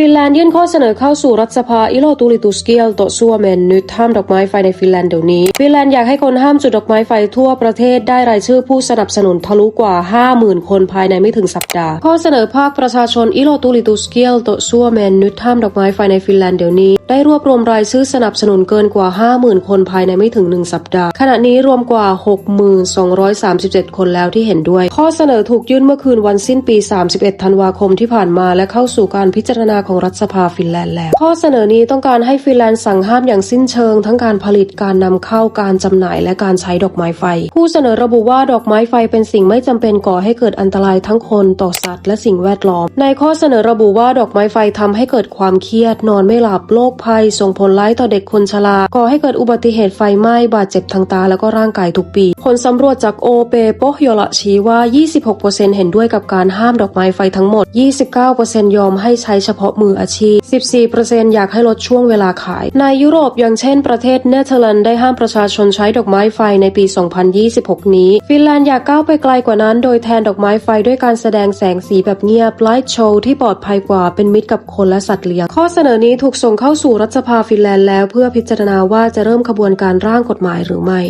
ฟินแลนด์ยื่นข้อเสนอเข้าสู่รัฐสภาอิโลตูลิตุสเกียลโตซัวเมนนึดห้ามดอกไม้ไฟในฟินแลนด์เดี๋ยวนี้ ฟินแลนด์อยากให้คนห้ามจุดดอกไม้ไฟทั่วประเทศได้รายชื่อผู้สนับสนุนทะลุกว่า 50,000 คนภายในไม่ถึงสัปดาห์ ข้อเสนอภาคประชาชนอิโลตูลิตุสเกียลโตซัวเมนนึดห้ามดอกไม้ไฟในฟินแลนด์เดี๋ยวนี้ ได้รวบรวมรายชื่อสนับสนุนเกินกว่า 50,000 คนภายในไม่ถึง 1 สัปดาห์ ขณะนี้รวมกว่า 6,237 คนแล้วที่เห็นด้วย ข้อเสนอถูกยื่นเมื่อคืนวันสิ้นปี 31 ธันวาคมที่ผ่านมาและเข้าสู่การพิจารณาของรัฐสภาฟินแลนด์แล้ว ข้อเสนอนี้ต้องการให้ฟินแลนด์สั่งห้ามอย่างสิ้นเชิง ทั้งการผลิตการนำเข้าการจำหน่ายและการใช้ดอกไม้ไฟ ผู้เสนอระบุว่าดอกไม้ไฟเป็นสิ่งไม่จำเป็นก่อให้เกิดอันตรายทั้งคนต่อสัตว์และสิ่งแวดล้อม ในข้อเสนอระบุว่าดอกไม้ไฟทำให้เกิดความเครียดนอนไม่หลับโรคภัยส่งผลร้ายต่อเด็กคนชราก่อให้เกิดอุบัติเหตุไฟไหม้บาดเจ็บทางตาแล้วก็ร่างกายทุกปี ผลสำรวจจากโอเปโปโยละชี้ว่า 26%เห็นด้วยกับการห้ามดอกไม้ไฟทั้งหมด 29%ยอมให้ใช้เฉพาะมืออาชีพ 14%อยากให้ลดช่วงเวลาขาย ในยุโรปอย่างเช่นประเทศเนเธอร์แลนด์ได้ห้ามประชาชนใช้ดอกไม้ไฟในปี 2026 นี้ ฟินแลนด์อยากก้าวไปไกลกว่านั้น โดยแทนดอกไม้ไฟด้วยการแสดงแสงสีแบบเงียบไลท์โชว์ที่ปลอดภัยกว่าเป็นมิตรกับคนและสัตว์เลี้ยง ข้อเสนอนี้ถูกส่งเข้าสู่รัฐสภาฟินแลนด์แล้วเพื่อพิจารณาว่าจะเริ่มขบวนการร่างกฎหมายหรือไม่